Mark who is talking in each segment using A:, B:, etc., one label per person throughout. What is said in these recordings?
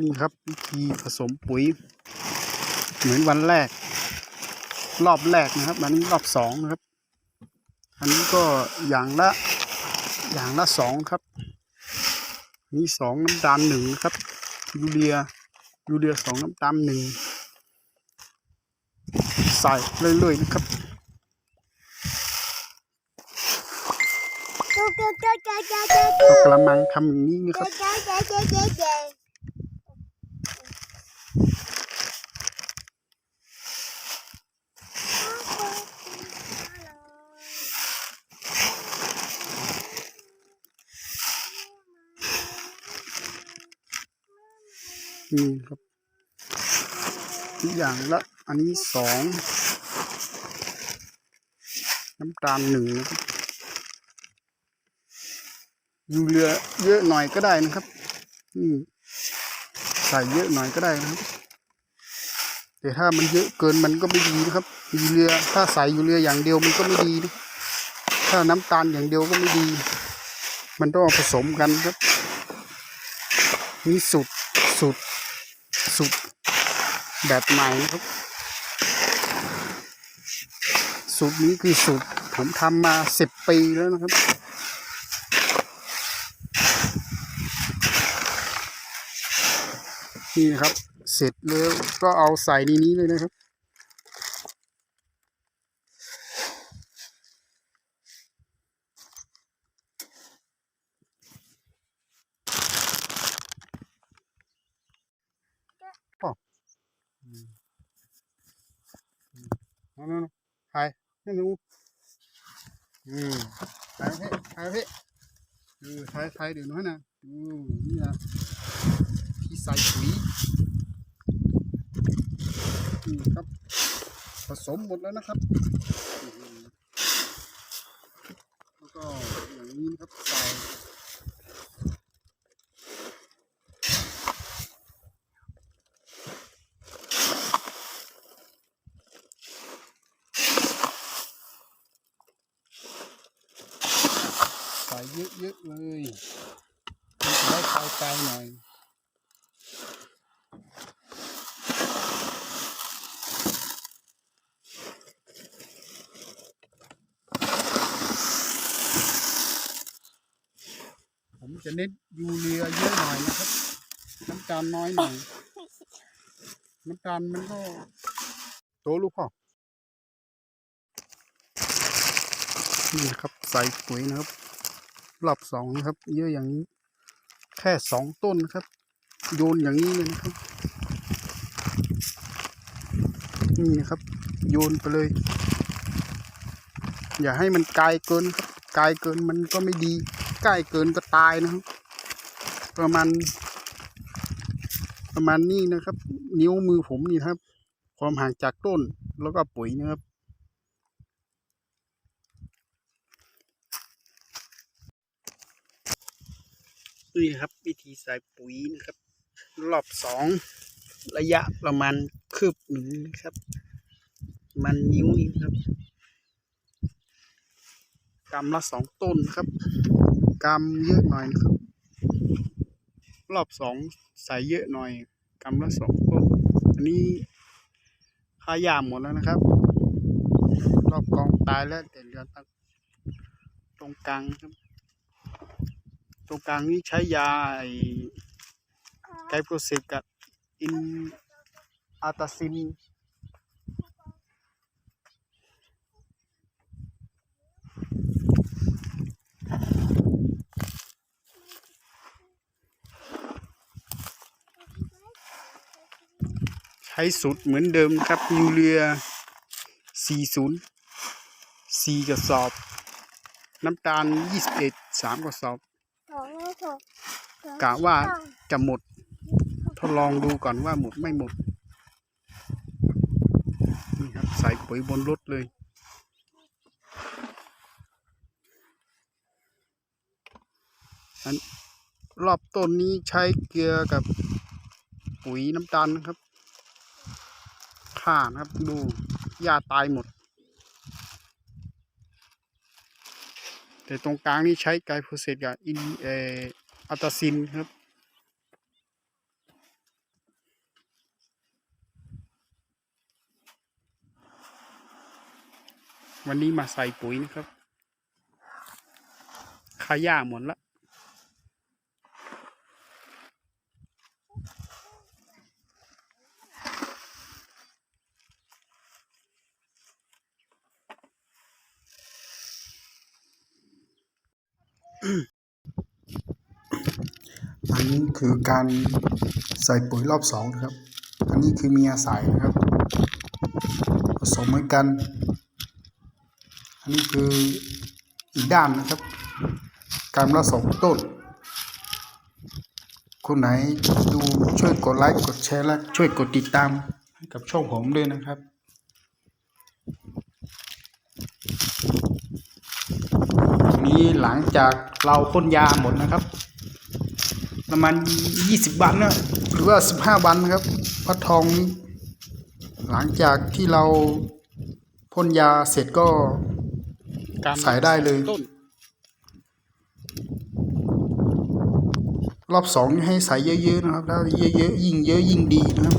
A: นี่ครับวิธีผสมปุ๋ย เหมือนวันแรก รอบแรกนะครับอันนี้รอบสองนะครับ อันนี้ก็อย่างละอย่างละสองครับนี่สองน้ำตาลหนึ่งนะครับยูเรียยูเรียสองน้ำตาลหนึ่งใส่เรื่อยๆนะครับ
B: Go go go go go go
A: เอา
B: go.
A: กระมังทำอย่างนี้นะครับ นี่ครับทุกอย่างละ อันนี้สองน้ำตาลหนึ่งนะครับยูเรือเยอะหน่อยก็ได้นะครับนี่ใส่เยอะหน่อยก็ได้นะครับ แต่ถ้ามันเยอะเกินมันก็ไม่ดีนะครับยูเรือถ้าใส่ยูเรืออย่างเดียวมันก็ไม่ดีนะถ้าน้ำตาลอย่างเดียวก็ไม่ดี มันต้องผสมกันครับนี่สูตรสูตร สูตรแบบใหม่นะครับ สูตรนี้คือสูตรผมทำมาสิบปีแล้วนะครับ นี่นะครับ เสร็จแล้วก็เอาใส่ในนี้เลยนะครับ นั่นนั่นถ่ายให้หนูอืมถ่ายให้ถ่ายให้เออถ่ายถ่ายเดี๋ยวน้อยนะอืมนี่นะที่ใส่ปุ๋ยนี่ครับ ผสมหมดแล้วนะครับอืมแล้วก็อย่างนี้นะครับใส่ ใส่เยอะๆเลยมันจะได้คลายใจหน่อยผมจะเน้นยูเรียเยอะหน่อยนะครับ น้ำตาลน้อยหน่อย น้ำตาลมันก็โตลูกพ่อนี่นะครับใส่ปุ๋ยนะครับ รอบสองนะครับ เยอะอย่างนี้ แค่สองต้นนะครับ โยนอย่างนี้เลยนะครับ นี่นะครับ โยนไปเลย อย่าให้มันไกลเกินครับไกลเกินมันก็ไม่ดี ใกล้เกินก็ตายนะครับ ประมาณ ประมาณนี้นะครับ นิ้วมือผมนี่ครับ ความห่างจากต้นแล้วก็ปุ๋ยนะครับ นี่นะครับ วิธีใส่ปุ๋ยนะครับ รอบสองระยะประมาณคืบหนึ่งนะครับ มันนิ้วนี่ครับกำละสองต้นครับกำเยอะหน่อยนะครับ รอบสองใส่เยอะหน่อยกำละสองต้น อันนี้ค่ายาหมดแล้วนะครับ รอบกองตายแล้วแต่เหลือตั้งตรงกลางครับ ตรงกลางนี้ใช้ยาไอไกลโปรเซกกับอินอาตาซินใช้สูตรเหมือนเดิมนะครับยูเรีย 40 4กระสอบ น้ำตาล 21 3กระสอบ กะว่าจะหมด ทดลองดูก่อนว่าหมดไม่หมด นี่ครับใส่ปุ๋ยบนรถเลย อันรอบต้นนี้ใช้เกลือกับปุ๋ยน้ำตาลนะครับข่านะครับดูหญ้าตายหมด แต่ตรงกลางนี่ใช้ไกลโพเซตกับอินเออัตซินครับ
C: วันนี้มาใส่ปุ๋ยนะครับขายาหมดละ อันนี้คือการใส่ปุ๋ยรอบสองนะครับ อันนี้คือเมียสายนะครับ ผสมเหมือนกัน อันนี้คืออีกด้านนะครับ การผสมต้นคุณไหนดูช่วยกดไลค์กดแชร์และช่วยกดติดตามให้กับช่องผมด้วยนะครับนี้หลังจากเราพ่นยาหมดนะครับ ประมาณยี่สิบวันนะหรือว่าสิบห้าวันนะครับพัดทองนี้หลังจากที่เราพ่นยาเสร็จก็ใส่ได้เลย รอบสองให้ใส่เยอะๆนะครับ ถ้าเยอะๆยิ่งเยอะยิ่งดีนะครับ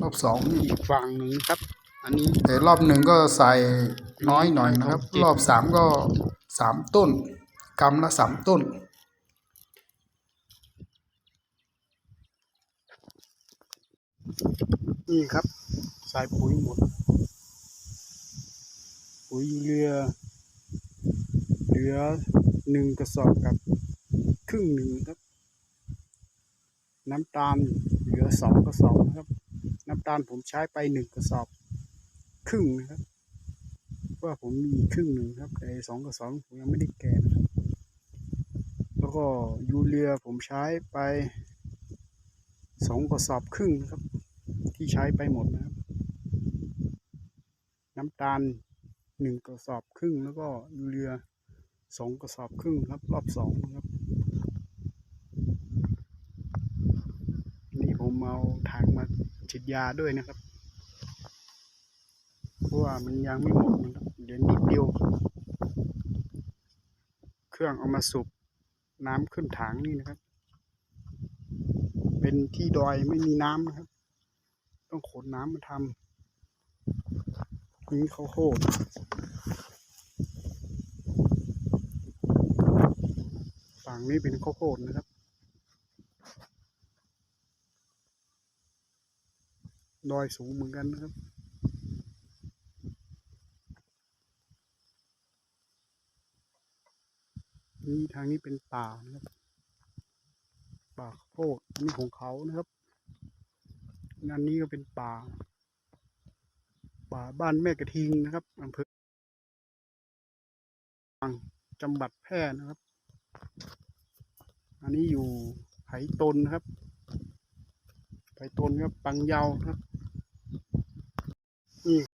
C: รอบสองนี่
A: อีกฝั่งหนึ่งครับ อันนี้
C: แต่รอบหนึ่งก็ใส่น้อยหน่อยนะครับ รอบสามก็สามต้นกำละสามต้น
A: นี่ครับใส่ปุ๋ยหมด ปุ๋ยยูเรือเหลือหนึ่งกระสอบกับครึ่งหนึ่งครับ น้ำตาลเหลือสองกระสอบนะครับ น้ำตาลผมใช้ไปหนึ่งกระสอบ ครึ่งนะครับว่าผมมีครึ่งหนึ่งครับแต่สองกระสอบผมยังไม่ได้แกะนะครับ แล้วก็ยูเรียผมใช้ไปสองกระสอบครึ่งนะครับ ที่ใช้ไปหมดนะครับ น้ำตาลหนึ่งกระสอบครึ่งแล้วก็ยูเรียสองกระสอบครึ่งครับ รอบสองครับ นี่ผมเอาถังมาฉีดยาด้วยนะครับ เพราะว่ามันยังไม่หมดนะครับเดี๋ยวนิดเดียว เครื่องเอามาสูบน้ำขึ้นถังนี่นะครับ เป็นที่ดอยไม่มีน้ำนะครับ ต้องขนน้ำมาทำนี่เขาวโพดฝั่งนี้เป็นข้าวโพดนะครับ ดอยสูงเหมือนกันนะครับนี่ทางนี้เป็นป่านะครับ ป่าข้าวโพดอันนี้ของเขานะครับ อันนี้ก็เป็นป่า ป่าบ้านแม่กระทิงนะครับอำเภอจังหวัดแพร่นะครับ อันนี้อยู่ไหตนนะครับไหตนครับปังเยาครับนี่